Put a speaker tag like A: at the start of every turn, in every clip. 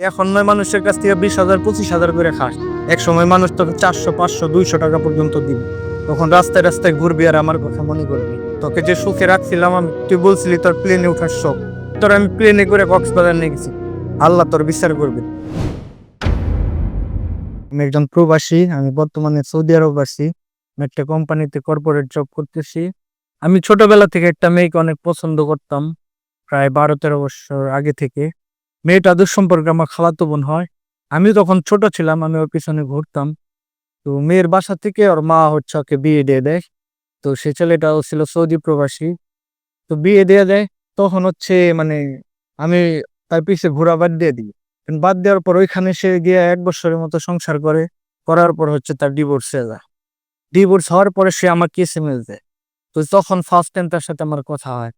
A: এখন নয়, মানুষের কাছ থেকে বিশ হাজার, পঁচিশ হাজার করে খাস। এক সময় মানুষ তোকে চারশো, পাঁচশো, দুইশো টাকা পর্যন্ত দিবে। তখন রাস্তায় রাস্তায় ঘুরবি আর আমার কথা মনে করবি। তোকে যে সুখে রাখছিলাম আমি, তুই বলছিলি তোর প্লেনে ওঠার শখ। তোর আমি প্লেনে করে কক্সবাজার নিয়ে গেছি। আল্লাহ তোর বিচার করবে। আমি একজন প্রবাসী, আমি বর্তমানে সৌদি আরব আমি একটা কোম্পানিতে কর্পোরেট জব করতেছি। আমি ছোটবেলা থেকে একটা মেয়েকে অনেক পছন্দ করতাম, প্রায় বারো তেরো বছর আগে থেকে। মেয়েটা দুঃসম্পর্কে আমার খালাতো বোন হয়। আমি তখন ছোট ছিলাম আমি ওর পিছনে ঘুরতাম। তো মেয়ের বাসা থেকে ওর মা হচ্ছে ওকে বিয়ে দিয়ে দেয়। তো সে ছেলেটাও ছিল সৌদি প্রবাসী। তো বিয়ে দিয়ে দেয়, তখন হচ্ছে মানে আমি তার পিছে ঘোরা বাদ দিয়ে দিই। বাদ দেওয়ার পর ওইখানে সে গিয়ে এক বছরের মতো সংসার করে। করার পর হচ্ছে তার ডিভোর্স হয়ে যায়। ডিভোর্স হওয়ার পরে সে আমাকে এসএমএস দেয়। তো তখন ফার্স্ট টাইম তার সাথে আমার কথা হয়।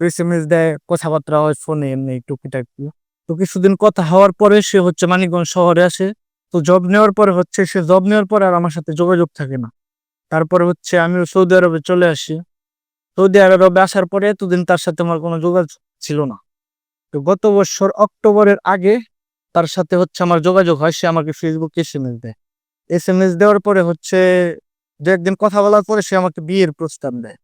A: এস এম এস দেয়, কথাবার্তা হয় ফোনে এমনি টুকিটাকি। তো কিছুদিন কথা হওয়ার পরে সে হচ্ছে মানিকগঞ্জ শহরে আসে। তো জব নেওয়ার পরে হচ্ছে সে জব নেওয়ার পরে আর আমার সাথে যোগাযোগ থাকে না। তারপরে হচ্ছে আমি সৌদি আরবে চলে আসি। সৌদি আরবে আসার পরে এতদিন তার সাথে আমার কোনো যোগাযোগ ছিল না। তো গত বছর অক্টোবরের আগে তার সাথে হচ্ছে আমার যোগাযোগ হয়, সে আমাকে ফেসবুক এস এম এস দেয়। এস এম এস দেওয়ার পরে হচ্ছে দু একদিন কথা বলার পরে সে আমাকে বিয়ের প্রস্তাব দেয়।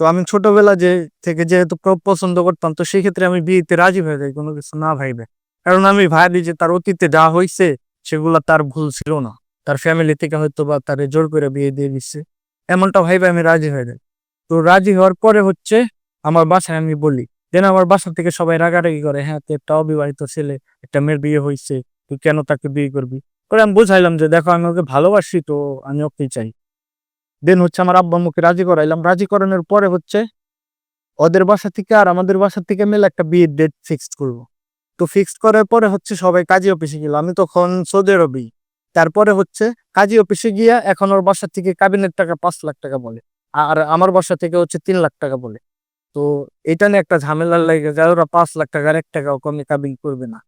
A: তো আমি ছোটবেলা যে থেকে যেহেতু পছন্দ করতাম, তো সেই ক্ষেত্রে আমি বিয়েতে রাজি হয়ে যাই, কোনো কিছু না ভাইবে। কারণ আমি ভাবি যে তার অতীতে যা হয়েছে সেগুলা তার ভুল ছিল না। তার ফ্যামিলি থেকে হয়তো বা তারে জোর করে বিয়ে দিয়ে দিচ্ছে এমনটা ভাইবে আমি রাজি হয়ে যাই। তো রাজি হওয়ার পরে হচ্ছে আমার বাসায় আমি বলি, দেন আমার বাসা থেকে সবাই রাগারাগি করে হ্যাঁ তো একটা অবিবাহিত ছেলে, একটা মেয়ের বিয়ে হয়েছে তুই কেন তাকে বিয়ে করবি? করে আমি বুঝাইলাম যে, দেখো, আমি ওকে ভালোবাসি, তো আমি ওকেই চাই। দেন হচ্ছে আমার আব্বা মুখে রাজি করাইলাম। রাজি করানোর পরে হচ্ছে ওদের বাসা থেকে আর আমাদের বাসা থেকে মিলে একটা বিয়ের ডেট ফিক্সড করব। তো ফিক্সড করার পরে হচ্ছে সবাই কাজী অফিসে গেল। আমি তখন সৌদি আরবি। তারপরে হচ্ছে কাজী অফিসে গিয়া এখন ওর বাসা থেকে কাবিনের টাকা পাঁচ লাখ টাকা বলে। আর আমার বাসা থেকে হচ্ছে তিন লাখ টাকা বলে। তো এটা নিয়ে একটা ঝামেলা লেগে যায়। ওরা পাঁচ লাখ টাকার এক টাকাও কমে কাবিন করবে না।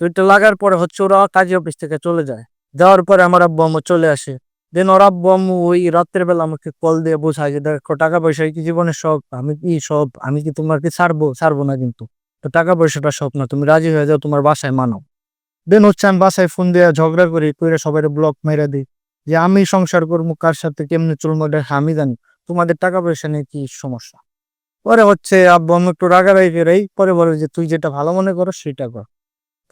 A: তো এটা লাগার পরে হচ্ছে ওরা কাজী অফিস থেকে চলে যায়। যাওয়ার পরে আমার আব্বু আম্মু চলে আসে। দেন ওর আম্মু ওই রাত্রের বেলা আমাকে কল দিয়ে বোঝায় যে, দেখো টাকা পয়সা কি জীবনের সব আমি কি সব আমি কি তোমার কি ছাড়বো? ছাড়বো না কিন্তু। তো টাকা পয়সাটা সব না, তুমি রাজি হয়ে যাও, তোমার বাসায় মানাও। দেন হচ্ছে আমি বাসায় ফোন দিয়ে ঝগড়া করি করে সবাই ব্লক মেরে দিই। যে, আমি সংসার করব, কার সাথে কেমনে চলবো এটা আমি জানি, তোমাদের টাকা পয়সা নিয়ে কি সমস্যা? পরে হচ্ছে আব্বু আম্মু একটু রাগারাগি করেই পরে বলে যে, তুই যেটা ভালো মনে করো, সেটা কর।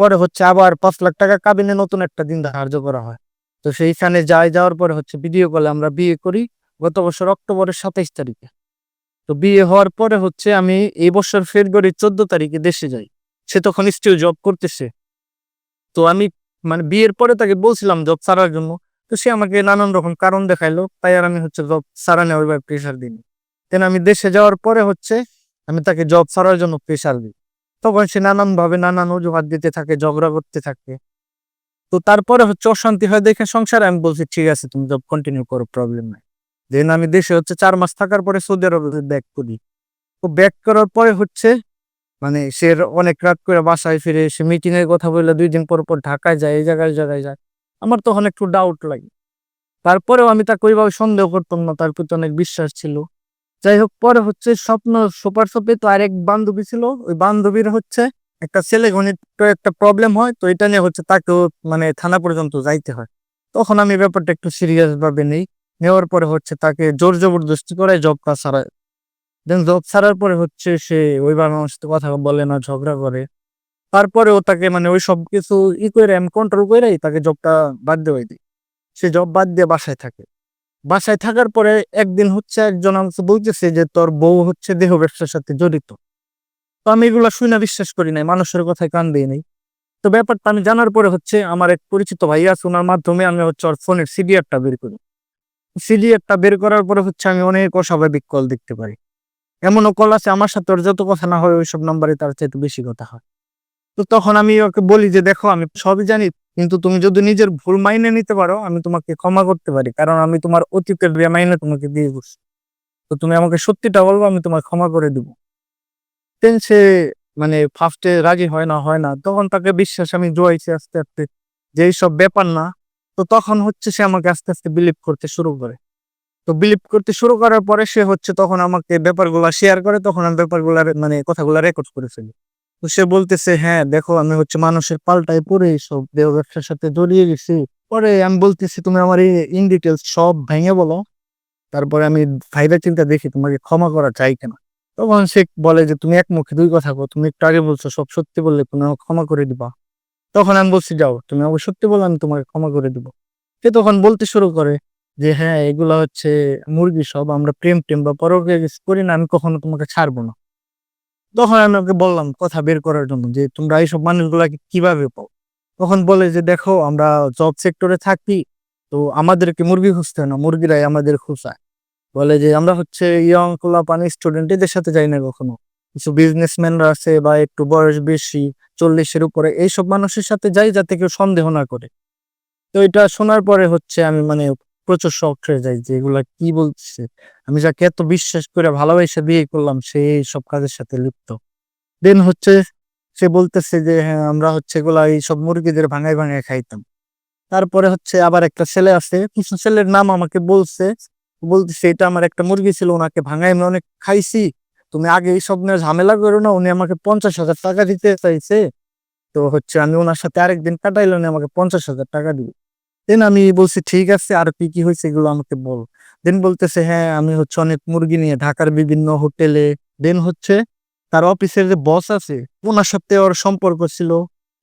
A: পরে হচ্ছে আবার পাঁচ লাখ টাকা কাবিনে নতুন একটা দিন ধার্য করা হয়। তো সেইখানে যাই, যাওয়ার পরে হচ্ছে ভিডিও কলে আমরা বিয়ে করি গত বছর অক্টোবরের সাতাইশ তারিখে। তো বিয়ে হওয়ার পরে হচ্ছে আমি এই বছর ফেব্রুয়ারি চোদ্দ তারিখে দেশে যাই। সে তখন স্টিল জব করতেছে। তো আমি মানে বিয়ের পরে তাকে বলছিলাম জব ছাড়ার জন্য। তো সে আমাকে নানান রকম কারণ দেখাইলো, তাই আর আমি হচ্ছে জব ছাড়া নেওয়ার প্রেশার দিই দেন আমি দেশে যাওয়ার পরে হচ্ছে আমি তাকে জব ছাড়ার জন্য প্রেশার দিই। তখন সে নানান ভাবে নানান অজুহাত দিতে থাকে, ঝগড়া করতে থাকে। তো তারপরে হচ্ছে অশান্তি হয় দেখে সংসারে আমি বলছি, ঠিক আছে, তুমি জব কন্টিনিউ করো প্রবলেম নাই। দেন আমি দেশে হচ্ছে চার মাস থাকার পরে সৌদি আরবে ব্যাক করি। তো ব্যাক করার পরে হচ্ছে মানে সে অনেক রাত করে বাসায় ফিরে সে মিটিং এর কথা বললে দুই দিন পর পর ঢাকায় যায়, এই জায়গায় জায়গায় যায়। আমার তখন একটু ডাউট লাগে। তারপরেও আমি তাকে ওইভাবে সন্দেহ করতাম না, তার প্রতি অনেক বিশ্বাস ছিল। যাই হোক, পরে হচ্ছে স্বপ্ন, সুপার শপে তো আরেক বান্ধবী ছিল, ওই বান্ধবীর হচ্ছে একটা ছেলে গণিত একটা প্রবলেম হয়, তো এটা নিয়ে হচ্ছে তাকেও মানে থানা পর্যন্ত যাইতে হয়। তখন আমি ব্যাপারটা একটু সিরিয়াস ভাবে নেই। নেওয়ার পরে হচ্ছে তাকে জোর জবরদস্তি করে জব কাজ ছাড়ায়। দেন জব ছাড়ার পরে হচ্ছে সে ওইভাবে আমার সাথে কথা বলে না, ঝগড়া করে। তারপরে ও তাকে মানে ওই সব কিছু ই করে আমি কন্ট্রোল করেই তাকে জবটা বাদ দেওয়াই দিই। সে জব বাদ দিয়ে বাসায় থাকে। বাসায় থাকার পরে একদিন হচ্ছে একজন আমাকে বলতেছে যে তোর বউ হচ্ছে দেহ ব্যবসার সাথে জড়িত। তো আমি এগুলা শুনে বিশ্বাস করি নাই, মানুষের কথায় কান দিয়ে নেই। তো ব্যাপারটা আমি জানার পরে হচ্ছে আমার এক পরিচিত ভাই আছে ওনার মাধ্যমে আমি হচ্ছে ওর ফোনের সিডিআরটা বের করি। সিডিআরটা বের করার পরে হচ্ছে আমি অনেক অস্বাভাবিক কল দেখতে পারি এমনও কল আছে আমার সাথে, ওর যত কথা না হয় ওইসব নাম্বারে তার চাইতে বেশি কথা হয়। তো তখন আমি ওকে বলি যে, দেখো, আমি সবই জানি, কিন্তু তুমি যদি নিজের ভুল মাইনে নিতে পারো, আমি তোমাকে ক্ষমা করতে পারি, কারণ আমি তোমার অতীতের মাইনে তোমাকে দিয়ে বসছি। তো তুমি আমাকে সত্যিটা বলব, আমি তোমার ক্ষমা করে দিব। দেন সে মানে ফার্স্টে রাজি হয় না হয় না, তখন তাকে বিশ্বাস, আমি জোয়াইছি আস্তে আস্তে যে এইসব ব্যাপার না, তো তখন হচ্ছে সে আমাকে আস্তে আস্তে বিলিভ করতে শুরু করে। তো বিলিভ করতে শুরু করার পরে সে হচ্ছে তখন আমাকে ব্যাপারগুলো শেয়ার করে, তখন আমি ব্যাপারগুলো মানে কথাগুলো রেকর্ড করে ফেলি। তো সে বলতেছে হ্যাঁ দেখো, আমি হচ্ছে মানুষের পাল্টায় পড়ে সব দেহ ব্যবসার সাথে জড়িয়ে গেছি। পরে আমি বলতেছি, তুমি আমার ইন ডিটেলস সব ভেঙে বলো। তারপরে আমি ভাইবা চিন্তা দেখি তোমাকে ক্ষমা করা চাই কেনা। তখন সে বলে যে, তুমি এক মুখে দুই কথা কো তুমি একটু আগে বলছো, সব সত্যি বললে তুমি আমাকে ক্ষমা করে দিবা। তখন আমি বলছি, যাও, তুমি আমাকে সত্যি বলো, আমি তোমাকে ক্ষমা করে দিব। সে তখন বলতে শুরু করে যে হ্যাঁ এগুলা হচ্ছে মুরগি সব, আমরা প্রেম টেম বা পরকে করি না, আমি কখনো তোমাকে ছাড়বো না। তখন আমি ওকে বললাম কথা বের করার জন্য যে, তোমরা এইসব মানুষগুলাকে কীভাবে পাও? তখন বলে যে, দেখো, আমরা জব সেক্টরে থাকি, তো আমাদেরকে মুরগি খুঁজতে হয় না, মুরগিরাই আমাদের খুঁজায় বলে যে, আমরা হচ্ছে ইয়ং পানি স্টুডেন্ট এদের সাথে যাই না কখনো। কিছু বিজনেসম্যানরা আছে বা একটু বয়স বেশি, চল্লিশের উপরে, এইসব মানুষের সাথে যাই যাতে কেউ সন্দেহ না করে। তো এটা শোনার পরে হচ্ছে আমি মানে প্রচুর শখ হয়ে যাই যে, এগুলা কি বলছে আমি যাকে এত বিশ্বাস করে ভালোবাসা বিয়ে করলাম, সে সব কাজের সাথে লিপ্ত। দেন হচ্ছে সে বলতেছে যে হ্যাঁ আমরা হচ্ছে এগুলা এই সব মুরগিদের ভাঙায় ভাঙায় খাইতাম। তারপরে হচ্ছে আবার একটা ছেলে আছে, কিছু ছেলের নাম আমাকে বলছে বলতেছে, এটা আমার একটা মুরগি ছিল, ওনাকে ভাঙায় আমি অনেক খাইছি। তুমি আগে এই সব নিয়ে ঝামেলা করো না, উনি আমাকে পঞ্চাশ হাজার টাকা দিতে চাইছে। তো হচ্ছে আমি ওনার সাথে আরেকদিন কাটাইলে, উনি আমাকে পঞ্চাশ হাজার টাকা দিবে দেন আমি বলছি, ঠিক আছে, আর কি কি হয়েছে এগুলো আমাকে বল। দেন বলতেছে হ্যাঁ আমি হচ্ছে অনেক মুরগি নিয়ে ঢাকার বিভিন্ন হোটেলে। দেন হচ্ছে তার অফিসের যে বস আছে ওনার সাথে ওর সম্পর্ক ছিল।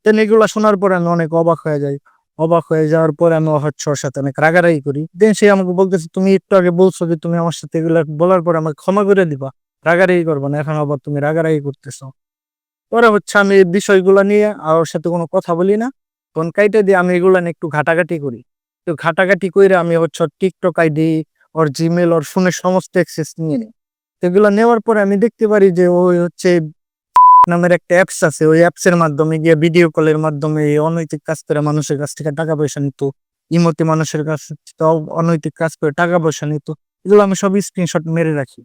A: দেন এগুলা শোনার পরে আমি অনেক অবাক হয়ে যাই। অবাক হয়ে যাওয়ার পরে আমি হচ্ছে ওর সাথে অনেক রাগারাগি করি। দেন সে আমাকে বলতেছে, তুমি একটু আগে বলছো যে তুমি আমার সাথে এগুলা বলার পরে আমাকে ক্ষমা করে দিবা। রাগারাগি করব না, এখন আবার তুমি রাগারাগি করতেছো। পরে হচ্ছে আমি এই বিষয়গুলো নিয়ে আর ওর সাথে কোনো কথা বলি না। ফোন কাইটে দিয়ে আমি এগুলা নিয়ে একটু ঘাটাঘাটি করি। তো ঘাটাঘাটি করে আমি হচ্ছে টিকটক আইডি ওর জিমেল ওর ফোনের সমস্ত অ্যাক্সেস নিয়ে নিই। এগুলো নেওয়ার পরে আমি দেখতে পারি যে ওই হচ্ছে নামের একটা অ্যাপস আছে। ওই অ্যাপস এর মাধ্যমে গিয়ে ভিডিও কলের মাধ্যমে অনৈতিক কাজ করে মানুষের কাছ থেকে টাকা পয়সা নিত। ইমতি মানুষের কাছ থেকে অনৈতিক কাজ করে টাকা পয়সা নিত। এগুলো আমি সব স্ক্রিনশট মেরে রাখি।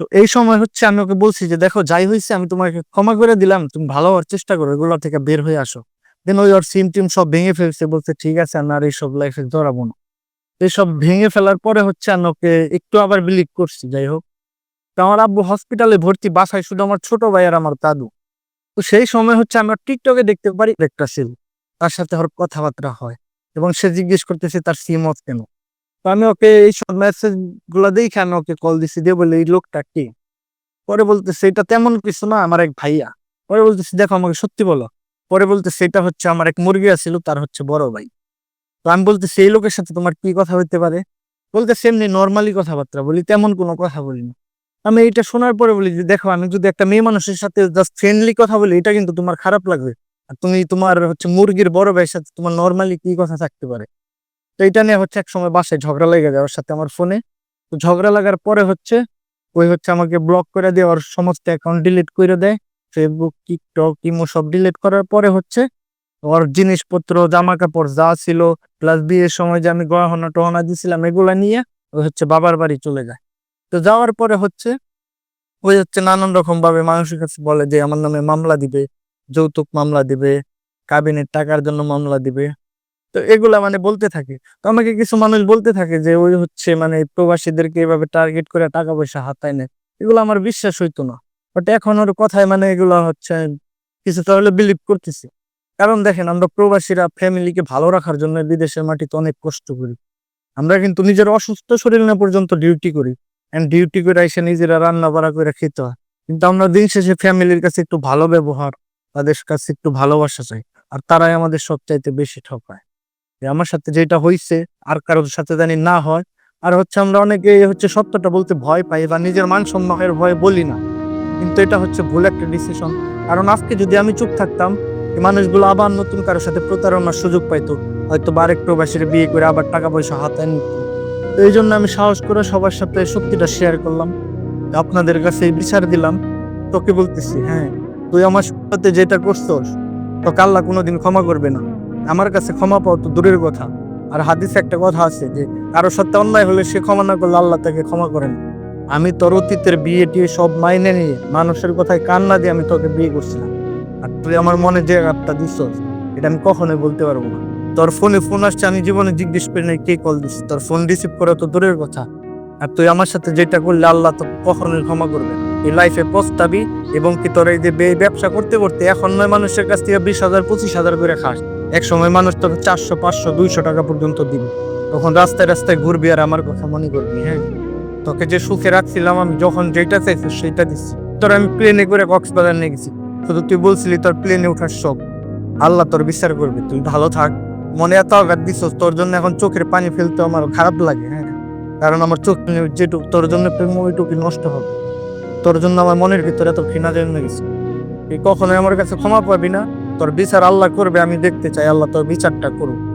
A: তো এই সময় হচ্ছে আমি ওকে বলছি যে, দেখো, যাই হয়েছে আমি তোমাকে ক্ষমা করে দিলাম। তুমি ভালো হওয়ার চেষ্টা করো, এগুলো থেকে বের হয়ে আসো। দেন ওই ওর সিম টিম সব ভেঙে ফেলছে, বলছে, ঠিক আছে, আমি আর এইসব লাইফে জড়াবো না। এইসব ভেঙে ফেলার পরে হচ্ছে আমি ওকে একটু আবার বিলিভ করছি, যাই হোক। তো আমার আব্বু হসপিটালে ভর্তি, বাসায় শুধু আমার ছোট ভাই আর আমার দাদু। তো সেই সময় হচ্ছে আমরা টিকটকে দেখতে পারি একটা ছিল তার সাথে ওর কথাবার্তা হয় এবং সে জিজ্ঞেস করতেছে তার সিম অফ কেন। তো আমি ওকে এই সব মেসেজগুলা দেখে আমি ওকে কল দিছি, দিয়ে বলে এই লোকটা কি? পরে বলতেছে, এটা তেমন কিছু না, আমার এক ভাইয়া। পরে বলতেছে, দেখো আমাকে সত্যি বলো। পরে বলতে সেটা হচ্ছে আমার এক মুরগি আছিল, তার হচ্ছে বড় ভাই। তো আমি বলতে সেই লোকের সাথে তোমার কি কথা হইতে পারে? বলতে সেমনি নর্মালি কথাবার্তা বলি, তেমন কোনো কথা বলি না আমি এটা শোনার পরে বলি যে, দেখো, আমি যদি একটা মেয়ে মানুষের সাথে জাস্ট ফ্রেন্ডলি কথা বলি, এটা কিন্তু তোমার খারাপ লাগবে। আর তুমি তোমার হচ্ছে মুরগির বড় ভাইয়ের সাথে তোমার নর্মালি কি কথা থাকতে পারে? তো এটা নিয়ে হচ্ছে এক সময় বাসায় ঝগড়া লেগে যায় ওর সাথে আমার ফোনে তো ঝগড়া লাগার পরে হচ্ছে ওই হচ্ছে আমাকে ব্লক করে দিয়ে ওর সমস্ত অ্যাকাউন্ট ডিলিট করে দেয়। ফেসবুক টিকটক ইমো সব ডিলিট করার পরে হচ্ছে ওর জিনিসপত্র জামা কাপড় যা ছিল প্লাস বিয়ের সময় যে আমি গহনা টহনা দিছিলাম, এগুলা নিয়ে ওই হচ্ছে বাবার বাড়ি চলে যায়। তো যাওয়ার পরে হচ্ছে ওই হচ্ছে নানান রকম ভাবে মানুষের কাছে বলে যে, আমার নামে মামলা দিবে, যৌতুক মামলা দিবে, কাবিনের টাকার জন্য মামলা দিবে। তো এগুলা মানে বলতে থাকে। তো আমাকে কিছু মানুষ বলতে থাকে যে, ওই হচ্ছে মানে প্রবাসীদেরকে এভাবে টার্গেট করে টাকা পয়সা হাতায় নেয়। এগুলো আমার বিশ্বাস হইতো না। বাট এখন ওর কথায় মানে এগুলো হচ্ছে কিছু তাহলে বিলিভ করতেছি। কারণ দেখেন, আমরা প্রবাসীরা ফ্যামিলিকে ভালো রাখার জন্য বিদেশের মাটিতে অনেক কষ্ট করি। আমরা কিন্তু নিজের অসুস্থ শরীর না পর্যন্ত ডিউটি করি। ডিউটি করে এসে নিজেরা রান্না বাড়া করে খেতে হয়। কিন্তু আমরা দিন শেষে ফ্যামিলির কাছে একটু ভালো ব্যবহার, তাদের কাছে একটু ভালোবাসা চাই। আর তারাই আমাদের সবচাইতে বেশি ঠকায়। যে আমার সাথে যেটা হয়েছে আর কারোর সাথে জানি না হয়। আর হচ্ছে আমরা অনেকে হচ্ছে সত্যটা বলতে ভয় পাই বা নিজের মান সম্মানের ভয় বলি না। কিন্তু এটা হচ্ছে ভুল একটা ডিসিশন কারণ আজকে যদি আমি চুপ থাকতাম মানুষগুলো আবার নতুন কারোর সাথে প্রতারণার সুযোগ পাইতো। হয়তো আরেক প্রবাসীর বিয়ে করে আবার টাকা পয়সা হাতে নিত। তো এই জন্য আমি সাহস করে সবার সাথে সত্যিটা শেয়ার করলাম। আপনাদের কাছে বিচার দিলাম। তোকে বলতেছি হ্যাঁ তুই আমার সাথে যেটা করছস, তোকে আল্লাহ কোনোদিন ক্ষমা করবে না। আমার কাছে ক্ষমা পাওয়া তো দূরের কথা। আর হাদিসে একটা কথা আছে যে, কারও সাথে অন্যায় হলে সে ক্ষমা না করলে আল্লাহ তাকে ক্ষমা করেন আমি তোর অতীতের বিয়ে টিয়ে সব মাইনে নিয়ে মানুষের কথায় কান্না দিয়ে আমি তোকে বিয়ে করছিলাম। আর তুই আমার মনে যে আঘাতটা দিস এটা আমি কখনোই বলতে পারব না। তোর ফোনে ফোন আসছে, আমি জীবনে জিজ্ঞেস করি নাই, কে কল দিস তোর ফোন রিসিভ করা তো দূরের কথা। আর তুই আমার সাথে যেটা করলে আল্লাহ তো কখনোই ক্ষমা করবে না। এই লাইফে পস্তাবি এবং কি তোর এই যে ব্যবসা করতে করতে এখন নয় মানুষের কাছ থেকে বিশ হাজার, পঁচিশ হাজার করে খাস। এক সময় মানুষ তোকে চারশো, পাঁচশো, দুইশো টাকা পর্যন্ত দিবে। তখন রাস্তায় রাস্তায় ঘুরবি আর আমার কথা মনে করবি হ্যাঁ? তোকে যে সুখে রাখছিলাম আমি, যখন যেটা চাইছি সেটা দিচ্ছি। তোর আমি প্লেনে করে কক্সবাজার নিয়ে গেছি। শুধু তুই বলছিলি তোর প্লেনে ওঠার শখ। আল্লাহ তোর বিচার করবে। তুই ভালো থাক। মনে এত আঘাত দিছস? তোর জন্য এখন চোখের পানি ফেলতে আমার খারাপ লাগে হ্যাঁ? কারণ আমার চোখ যেটুক তোর জন্য প্রেম নষ্ট হবে। তোর জন্য আমার মনের ভিতরে এত ঘৃণা জন্মে গেছে। তুই কখনোই আমার কাছে ক্ষমা পাবি না। তোর বিচার আল্লাহ করবে, আমি দেখতে চাই। আল্লাহ তোর বিচারটা করুক।